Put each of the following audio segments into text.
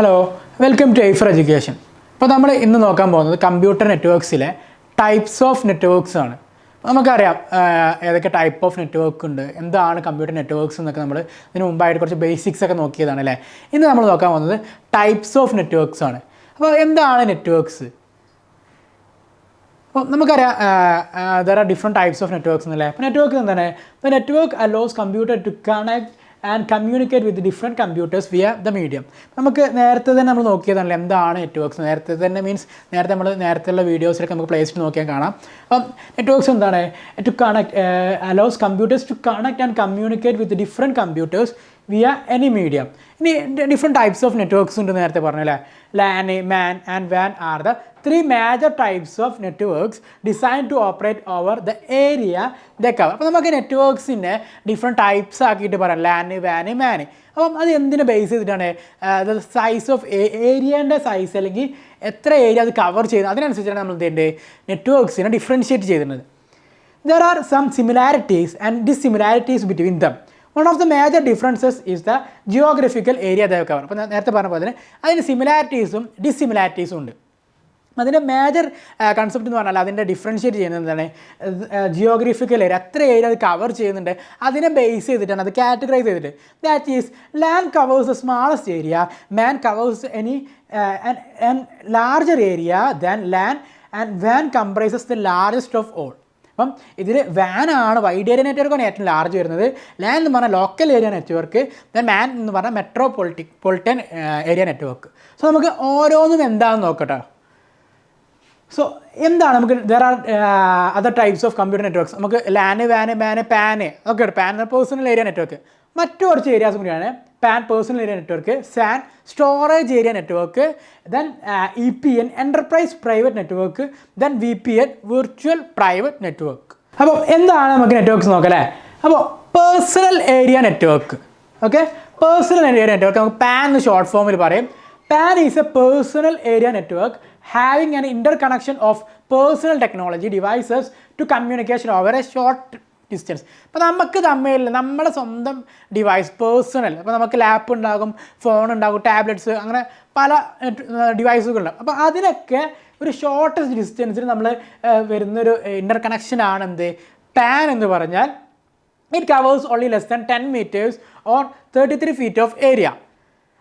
Hello welcome to ഐഫർ education അപ്പോൾ നമ്മൾ ഇന്ന് നോക്കാൻ പോകുന്നത് കമ്പ്യൂട്ടർ നെറ്റ്വർക്ക്സിലെ ടൈപ്സ് ഓഫ് നെറ്റ്വർക്ക്സ് ആണ്. നമുക്കറിയാം ഏതൊക്കെ ടൈപ്പ് ഓഫ് നെറ്റ്വർക്ക് ഉണ്ട് എന്താണ് കമ്പ്യൂട്ടർ നെറ്റ്വർക്ക്സ് എന്നൊക്കെ നമ്മൾ ഇതിന് മുമ്പായിട്ട് കുറച്ച് ബേസിക്സ് ഒക്കെ നോക്കിയതാണ് അല്ലേ? ഇന്ന് നമ്മൾ നോക്കാൻ പോകുന്നത് ടൈപ്സ് ഓഫ് നെറ്റ്വർക്ക്സ് ആണ്. അപ്പോൾ എന്താണ് നെറ്റ്വർക്ക്സ് അപ്പോൾ നമുക്കറിയാം there are different types of networks എന്നല്ലേ? അപ്പോൾ നെറ്റ്വർക്ക് എന്താണ്? ഇപ്പോൾ network allows computer to connect and communicate with different computers via the medium നമുക്ക് നേരത്തെ തന്നെ നമ്മൾ നോക്കിയതാണല്ലോ എന്താണ് നെറ്റ്വർക്ക്സ് നേരത്തെ തന്നെ മീൻസ് നേരത്തെ നമ്മൾ നേരത്തെയുള്ള വീഡിയോസിലൊക്കെ നമുക്ക് പ്ലേസിൽ നോക്കിയാൽ കാണാം. അപ്പം നെറ്റ്വർക്ക്സ് എന്താണ്? To connect allows computers to connect and communicate with different computers via any medium ഇനി ഡിഫറെന്റ് ടൈപ്സ് ഓഫ് നെറ്റ്വർക്ക്സ് ഉണ്ട് നേരത്തെ പറഞ്ഞു അല്ലേ? LAN MAN and van are the three major types of networks designed to operate over the area the cover അപ്പോൾ നമുക്ക് നെറ്റ്വർക്ക്സിന്റെ different types ആക്കിയിട്ട് പറയാം. LAN van മാൻ അപ്പം അത് എന്തിനെ ബേസ് ചെയ്തിട്ടാണ്? ദ സൈസ് ഓഫ് ഏരിയന്റെ സൈസ് അല്ലെങ്കിൽ എത്ര ഏരിയ അത് കവർ ചെയ്യുന്നത്? അതിനനുസരിച്ചാണ് നമ്മൾ എന്ത് നെറ്റ്വർക്ക്സിനെ ഡിഫറൻഷ്യേറ്റ് ചെയ്തിരുന്നത് there are some similarities and dissimilarities between them. One of the major differences is the geographical area they cover അപ്പോൾ നേരത്തെ പറഞ്ഞ പോലെ തന്നെ അതിന് സിമിലാരിറ്റീസും ഡിസിമിലാരിറ്റീസും ഉണ്ട്. അതിന്റെ മേജർ കൺസെപ്റ്റ് എന്ന് പറഞ്ഞാൽ അതിന്റെ ഡിഫറൻഷ്യേറ്റ് ചെയ്യുന്നത് എന്താണ്? ജിയോഗ്രഫിക്കൽ ഏരിയ എത്ര ഏരിയ അത് കവർ ചെയ്യുന്നുണ്ട്. അതിനെ ബേസ് ചെയ്തിട്ടാണ് അത് കാറ്റഗറൈസ് ചെയ്തിട്ട്. That is LAN covers the smallest area MAN covers any larger area than LAN and van comprises the largest of all അപ്പം ഇതിൽ വാനാണ് വൈഡ് ഏരിയ നെറ്റ്വർക്കാണ് ഏറ്റവും ലാർജ് വരുന്നത്. ലാൻ എന്ന് പറഞ്ഞാൽ local area network then MAN എന്ന് പറഞ്ഞാൽ metropolitan area network so നമുക്ക് ഓരോന്നും എന്താണെന്ന് നോക്കട്ടെ. സോ എന്താണ് നമുക്ക് there are other types of computer networks നമുക്ക് ലാന് വാന് മാന് പാന് ഉണ്ട് പാൻ പേഴ്സണൽ ഏരിയ നെറ്റ്വർക്ക് മറ്റു കുറച്ച് ഏരിയാസ് കൂടിയാണ് PAN personal area network SAN storage area network then E P N enterprise private network then V P N virtual private network അപ്പോൾ എന്താണ് നമുക്ക് networks നോക്കാം അല്ലേ അപ്പോൾ personal area network okay personal area network നമുക്ക് PAN എന്ന് short ഫോമിൽ പറയും. PAN is a personal area network having having interconnection of personal technology devices to communication over a short distance അപ്പോൾ നമുക്ക് തമ്മിൽ നമ്മുടെ സ്വന്തം ഡിവൈസ് പേഴ്സണൽ അപ്പോൾ നമുക്ക് ലാപ്പ് ഉണ്ടാകും ഫോൺ ഉണ്ടാകും ടാബ്ലറ്റ്സ് അങ്ങനെ പല ഡിവൈസുകളുണ്ടാകും അപ്പോൾ അതിനൊക്കെ ഒരു ഷോർട്ടസ്റ്റ് ഡിസ്റ്റൻസിൽ നമ്മൾ വരുന്നൊരു ഇന്റർ കണക്ഷനാണ് എന്ത്? പാൻ എന്ന് പറഞ്ഞാൽ it covers only less than ten metres or thirty three feet of area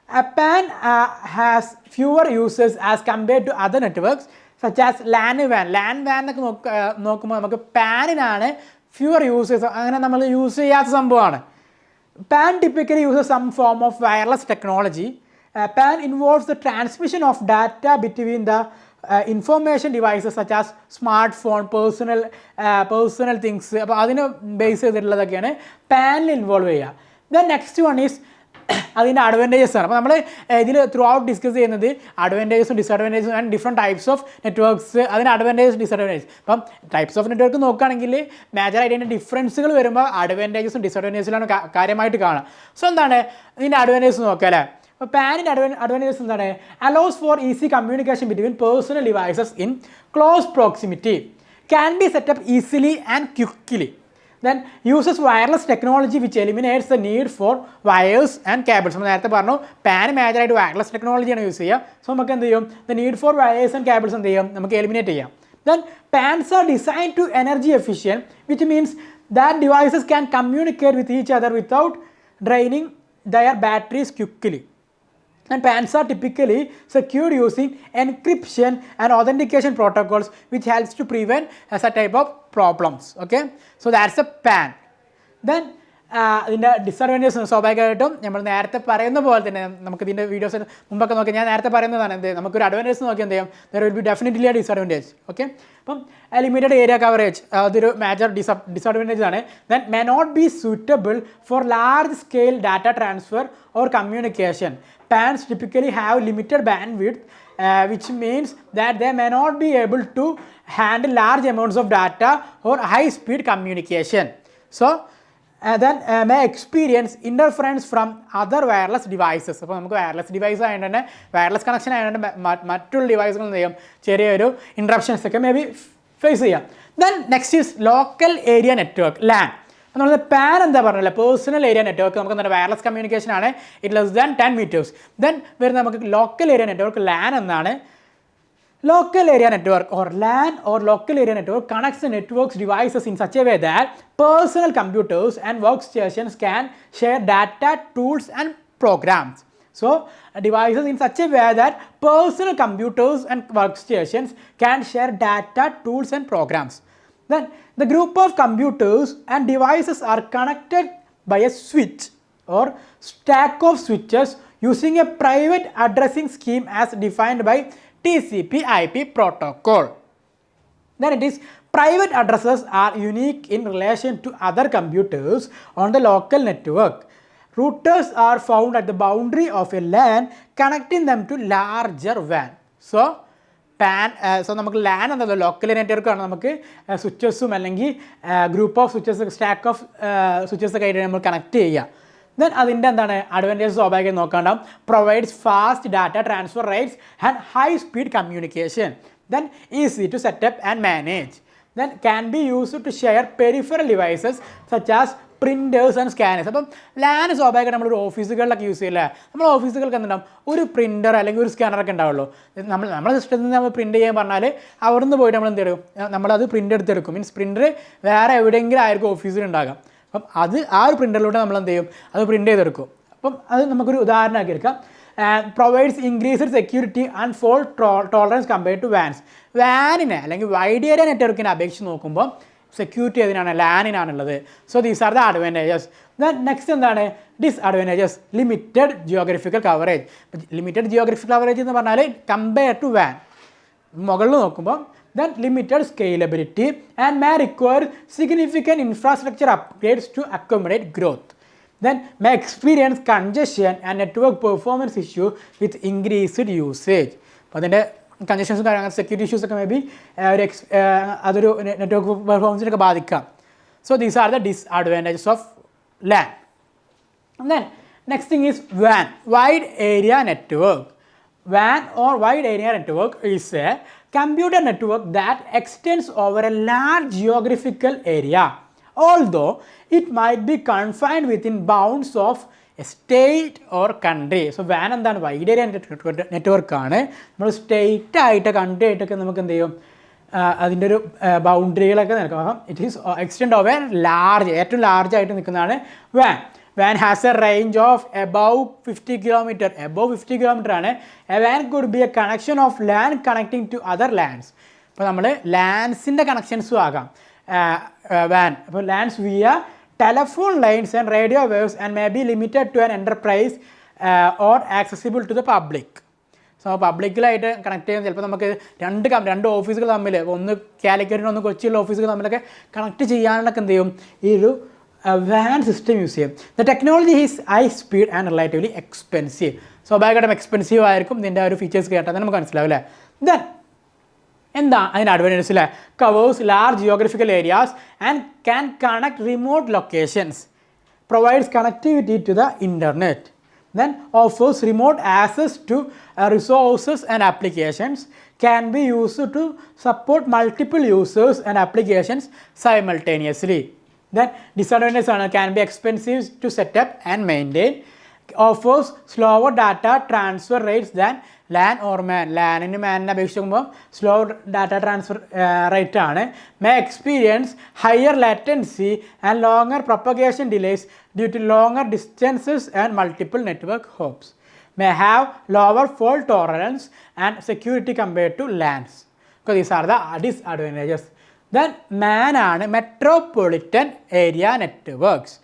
A PAN uh, has fewer users as compared to other networks such as LAN WAN. LAN WAN നോക്കുമ്പോൾ നമുക്ക് പാനിനാണ് fewer users അങ്ങനെ നമ്മൾ use ചെയ്യാത്ത സംഭവമാണ് uses some form of wireless technology. Uh, PAN involves the transmission of data between the uh, information devices such as smartphone, personal, uh, personal things. അപ്പോൾ അതിന് base ചെയ്തിട്ടുള്ളതൊക്കെയാണ് പാനിൽ ഇൻവോൾവ് ചെയ്യുക ദ നെക്സ്റ്റ് വൺ ഈസ് അതിന്റെ advantages ആണ്. അപ്പോൾ നമ്മൾ ഇതിൽ ത്രൂ ഔട്ട് ഡിസ്കസ് ചെയ്യുന്നത് അഡ്വാന്റേജസും ഡിസ്അഡ്വാന്റേജസും and different types of networks അതിന് അഡ്വാന്റേജസ് ഡിസ്അഡ്വാന്റേജ് അപ്പം ടൈപ്സ് ഓഫ് നെറ്റ്വർക്ക് നോക്കുകയാണെങ്കിൽ മേജറായിട്ട് അതിന്റെ ഡിഫറൻസുകൾ വരുമ്പോൾ അഡ്വാന്റേജസും ഡിസ്അഡ്വാന്റേജസിലാണ് കാര്യമായിട്ട് കാണുക സോ എന്താണ്? ഇതിന്റെ അഡ്വാന്റേജസ് നോക്കുക അല്ലേ? അപ്പോൾ പാനിന്റെ അഡ്വാൻ അഡ്വാന്റേജസ് എന്താണ്? Allows for easy communication between personal devices in close proximity can be set up easily and quickly then uses wireless technology which eliminates the need for wires and cables നമ്മൾ നേരത്തെ പറഞ്ഞു PAN മേജറായിട്ട് wireless ടെക്നോളജിയാണ് use ചെയ്യുക. So നമുക്ക് എന്ത് ചെയ്യും? The need for wires and cables എന്ത് ചെയ്യും? നമുക്ക് എലിമിനേറ്റ് ചെയ്യാം. Then PANs are designed to energy efficient which means that devices can communicate with each other without draining their batteries quickly and PANs are typically secured using encryption and authentication protocols which helps to prevent uh, such type of problems okay so that's a PAN then ഇതിന്റെ disadvantage സ്വാഭാവികമായിട്ടും. നമ്മൾ നേരത്തെ പറയുന്ന പോലെ തന്നെ നമുക്ക് ഇതിന്റെ videos മുമ്പൊക്കെ നോക്കി ഞാൻ നേരത്തെ പറയുന്നതാണ് എന്ത്? നമുക്കൊരു അഡ്വാന്റേജ് നോക്കി എന്ത് ചെയ്യും? ദർ വിൽ ബി ഡെഫിനറ്റ്ലി ആ ഡിസ്അഡ്വാന്റേജ് ഓക്കെ അപ്പം ലിമിറ്റഡ് ഏരിയ കവറേജ് അതൊരു മേജർ ഡിസ ഡിസഡ്വാന്റേജ് ആണ്. Then may not be suitable for large scale data transfer or communication PANs typically have limited band uh, which means that they may not be able to handle large amounts of data or high speed communication. So, uh, then uh, may experience interference from other wireless devices. അപ്പോൾ നമുക്ക് wireless device ആയതുകൊണ്ട് തന്നെ wireless connection ആയതുകൊണ്ട് മറ്റുള്ള ഡിവൈസുകൾ എന്ത് ചെയ്യും ചെറിയൊരു interruptions ഒക്കെ മേ ബി ഫേസ് ചെയ്യാം then next is local area അപ്പോൾ നമ്മൾ പാൻ എന്താ പറഞ്ഞല്ലേ പേഴ്സണൽ ഏരിയ നെറ്റ്വർക്ക് നമുക്ക് എന്താ വയർലെസ് കമ്മ്യൂണിക്കേഷൻ ആണ് it less than ten meters then വരുന്ന നമുക്ക് ലോക്കൽ ഏരിയ നെറ്റ്വർക്ക് ലാൻ എന്നാണ് Local area network or LAN or local area network connects the network's devices in such a way that personal computers and workstations can share data, tools and programs. So, uh, devices in such a way that personal computers and workstations can share data, tools and programs. Then, the group of computers and devices are connected by a switch or stack of switches using a private addressing scheme as defined by TCP IP protocol. Then it is private addresses are unique in relation to other computers on the local network. Routers are found at the boundary of a LAN connecting them to larger WAN. So, PAN so നമുക്ക് LAN എന്നത് local നെറ്റ്വർക്കാണ് നമുക്ക് സ്വിച്ചസും അല്ലെങ്കിൽ group of switches stack of switches ഒക്കെ ആയിട്ട് നമ്മൾ connect ചെയ്യുക ദെൻ അതിന്റെ എന്താണ് അഡ്വാന്റേജ് സ്വാഭാവികം നോക്കേണ്ട provides fast data transfer rates and high speed communication then easy to set up and manage then can be use to share peripheral devices such as printers and scanners അപ്പം LAN സ്വാഭാവികമായിട്ട് നമ്മളൊരു ഓഫീസുകളിലൊക്കെ use ചെയ്യില്ല? നമ്മൾ ഓഫീസുകൾക്ക് എന്തുണ്ടാവും ഒരു printer അല്ലെങ്കിൽ ഒരു സ്കാനറൊക്കെ ഉണ്ടാവുള്ളൂ. നമ്മൾ നമ്മുടെ സിസ്റ്റത്തിൽ നിന്ന് നമ്മൾ പ്രിന്റ് ചെയ്യാൻ പറഞ്ഞാൽ അവിടെ നിന്ന് പോയിട്ട് നമ്മൾ എന്ത് ചെയ്യും? നമ്മളത് പ്രിന്റ് എടുത്തെടുക്കും. മീൻസ് പ്രിന്റർ വേറെ എവിടെയെങ്കിലും ആയിരിക്കും ഓഫീസിൽ ഉണ്ടാകാം. അപ്പം അത് ആ ഒരു പ്രിന്ററിലൂടെ നമ്മൾ എന്ത് ചെയ്യും? അത് പ്രിന്റ് ചെയ്തെടുക്കും. അപ്പം അത് നമുക്കൊരു ഉദാഹരണമാക്കി എടുക്കാം. Provides increased security and fault tolerance compared to WANs വാനിനെ അല്ലെങ്കിൽ വൈഡ് ഏരിയ നെറ്റ്വർക്കിനെ അപേക്ഷിച്ച് നോക്കുമ്പോൾ സെക്യൂരിറ്റി അതിനാണ് ലാനിനാണുള്ളത് so these are the advantages then next എന്താണ്? Disadvantages limited geographical coverage limited geographical coverage എന്ന് പറഞ്ഞാൽ കമ്പയർ ടു വാൻ മുകളിൽ നോക്കുമ്പോൾ then limited scalability and may require significant infrastructure upgrades to accommodate growth then may experience congestion and network performance issue with increased usage അപ്പോൾ അതിന്റെ കൺജഷൻസും കാര്യങ്ങൾ security issues ഒക്കെ മേ ബി ഒരു എക്സ് അതൊരു നെറ്റ്വർക്ക് പെർഫോമൻസിനൊക്കെ ബാധിക്കാം so these are the disadvantages of LAN then next thing is WAN wide area network WAN or wide area network is a computer network that extends over a large geographical area although it might be confined within bounds of state or country so van എന്താണ്? Wide area നെറ്റ്വർക്കാണ് നമ്മൾ state ആയിട്ട് country ആയിട്ടൊക്കെ നമുക്ക് എന്ത് ചെയ്യും? അതിന്റെ ഒരു ബൗണ്ടറികളൊക്കെ നിൽക്കും. അപ്പം it is extend of A large ഏറ്റവും ലാർജ് ആയിട്ട് നിൽക്കുന്നതാണ് van van has A range of above fifty kilometre above fifty kilometre ആണ്. A van could be A connection of land connecting to other lands അപ്പോൾ നമ്മൾ ലാൻഡ്സിന്റെ കണക്ഷൻസും ആകാം. Van അപ്പോൾ lands via telephone lines and radio waves and may be limited to an enterprise or accessible to the public so പബ്ലിക്കിലായിട്ട് connect ചെയ്യാൻ ചിലപ്പോൾ നമുക്ക് രണ്ട് രണ്ട് ഓഫീസുകൾ തമ്മിൽ ഒന്ന് കാലിക്കറ്റിനും ഒന്ന് കൊച്ചിയുള്ള ഓഫീസുകൾ തമ്മിലൊക്കെ കണക്ട് ചെയ്യാനൊക്കെ എന്ത് ചെയ്യും? ഈ ഒരു വാൻ സിസ്റ്റം യൂസ് ചെയ്യും. The technology is high speed and relatively expensive സ്വാഭാവികമായിട്ടും എക്സ്പെൻസീവ് ആയിരിക്കും. ഇതിന്റെ ഒരു ഫീച്ചേഴ്സ് കേട്ടാൽ തന്നെ നമുക്ക് മനസ്സിലാവും അല്ലേ? ദെൻ എന്താ അതിന്റെ അഡ്വാന്റേജ് അല്ലേ covers large geographical areas and can connect remote locations provides connectivity to the internet then offers remote access to uh, resources and applications can be used to support multiple users and applications simultaneously then disadvantages are can be expensive to set up and maintain offers slower data transfer rates than LAN or MAN ലാനിന് മാനിനെ അപേക്ഷിച്ച് slow data transfer rate ആണ്. May experience higher latency and longer propagation delays due to longer distances and multiple network hops may have lower fault tolerance and security compared to LANs these are the disadvantages then മാനാണ് metropolitan area networks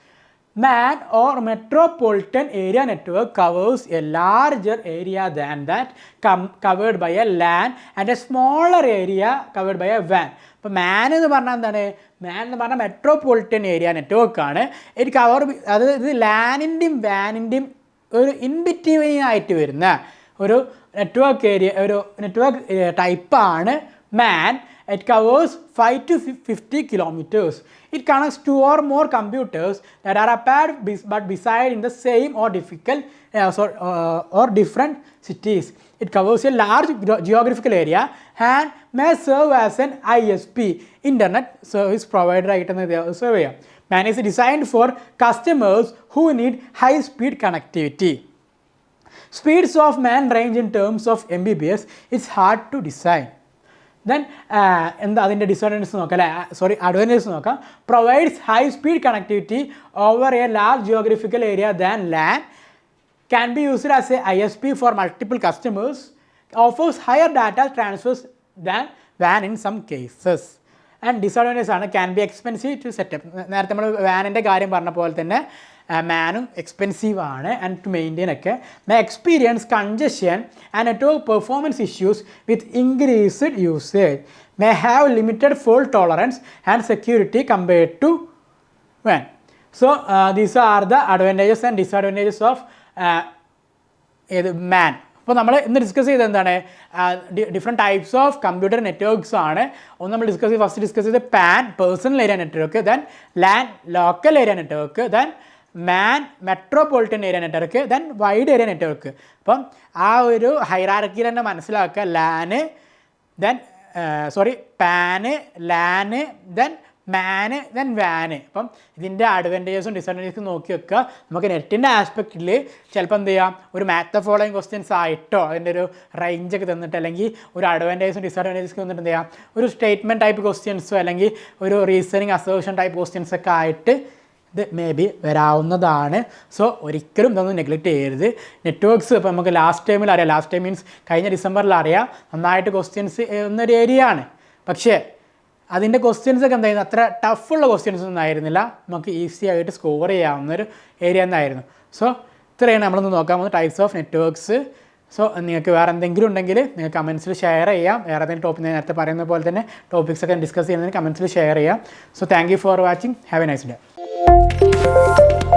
MAN or metropolitan area network covers a larger area than that come covered by a LAN and a smaller area covered by a WAN. അപ്പോൾ MAN എന്ന് പറഞ്ഞാൽ എന്താണ്? മാൻ എന്ന് പറഞ്ഞാൽ metropolitan area network ആണ്. ഇത് cover അത് ഇത് ലാനിന്റെയും വാനിന്റെയും ഒരു ഇൻ ആയിട്ട് വരുന്ന ഒരു നെറ്റ്വർക്ക് ഏരിയ ഒരു നെറ്റ്വർക്ക് ടൈപ്പാണ് MAN It covers five two fifty kilometres it connects two or more computers that are apart bes- but beside in the same or difficult uh, so, uh, or different cities. It covers a large geo- geographical area and may serve as an ISP, Internet Service Provider ആയിട്ട് serve ചെയ്യാം MAN is designed for customers who need high speed connectivity speeds of MAN range in terms of M B B S Then എന്താ അതിന്റെ disadvantages നോക്കാം അല്ലേ? Sorry advantages നോക്കാം. Provides high speed connectivity over a large geographical area than LAN can be used as a I S P for multiple customers offers higher data transfers than van in some cases and disadvantage ആണ്. Can be expensive to set up നേരത്തെ നമ്മൾ വാനിന്റെ കാര്യം പറഞ്ഞ പോലെ തന്നെ മാനും expensive ആണ് ആൻഡ് ടു മെയിന്റെയിൻ ഒക്കെ. My experience congestion and network performance issues with increased usage may have limited fault tolerance and security compared to WAN. So these are the advantages and disadvantages of ഏത് MAN അപ്പോൾ നമ്മൾ ഇന്ന് discuss ചെയ്തത് എന്താണ്? Different types of computer networks ആണ്. ഒന്ന് നമ്മൾ discuss ചെയ്ത് ഫസ്റ്റ് ഡിസ്കസ് ചെയ്ത് PAN personal area network then LAN local area network then MAN metropolitan area network then wide area network അപ്പം ആ ഒരു ഹൈറാർക്കിയിൽ തന്നെ മനസ്സിലാക്കുക LAN then sorry PAN LAN then MAN then van അപ്പം ഇതിന്റെ അഡ്വാന്റേജസും ഡിസഡ്വാന്റേജസും നോക്കി വെക്കുക. നമുക്ക് നെറ്റിന്റെ ആസ്പെക്റ്റിൽ ചിലപ്പോൾ എന്ത് ചെയ്യാം? ഒരു മാത്ത് ഫോളോയിങ് ക്വസ്റ്റ്യൻസ് ആയിട്ടോ അതിന്റെ ഒരു റേഞ്ചൊക്കെ തന്നിട്ട് അല്ലെങ്കിൽ ഒരു അഡ്വാന്റേജസും ഡിസഡ്വാന്റേജസും തന്നിട്ട് എന്ത് ചെയ്യാം? ഒരു സ്റ്റേറ്റ്മെന്റ് ടൈപ്പ് ക്വസ്റ്റ്യൻസോ അല്ലെങ്കിൽ ഒരു റീസണിങ് അസോഷൻ ടൈപ്പ് ക്വസ്റ്റ്യൻസൊക്കെ ആയിട്ട് ഇത് മേ ബി വരാവുന്നതാണ്. സോ ഒരിക്കലും ഇതൊന്നും നെഗ്ലക്റ്റ് ചെയ്യരുത്. നെറ്റ്വർക്ക്സ് ഇപ്പോൾ നമുക്ക് ലാസ്റ്റ് ടൈമിൽ അറിയാം. ലാസ്റ്റ് ടൈം മീൻസ് കഴിഞ്ഞ ഡിസംബറിൽ അറിയാം. നന്നായിട്ട് ക്വസ്റ്റ്യൻസ് എന്നൊരു ഏരിയ ആണ്. പക്ഷേ അതിന്റെ ക്വസ്റ്റ്യൻസ് ഒക്കെ എന്തായിരുന്നു? അത്ര ടഫുള്ള ക്വസ്റ്റ്യൻസ് ഒന്നും ആയിരുന്നില്ല. നമുക്ക് ഈസി ആയിട്ട് സ്കോർ ചെയ്യാവുന്ന ഒരു ഏരിയ എന്നായിരുന്നു സോ ഇത്രയാണ് നമ്മളൊന്ന് നോക്കാൻ പോകുന്നത്. ടൈപ്സ് ഓഫ് നെറ്റ്വർക്ക്സ് സോ നിങ്ങൾക്ക് വേറെ എന്തെങ്കിലും ഉണ്ടെങ്കിൽ നിങ്ങൾക്ക് കമൻസിൽ ഷെയർ ചെയ്യാം. വേറെ എന്തെങ്കിലും ടോപ്പിക് നേരത്തെ പറയുന്ന പോലെ തന്നെ ടോപ്പിക്സ് ഒക്കെ ഡിസ്കസ് ചെയ്യുന്നതിന് കമൻസിൽ ഷെയർ ചെയ്യാം. So thank for watching have a nice day Música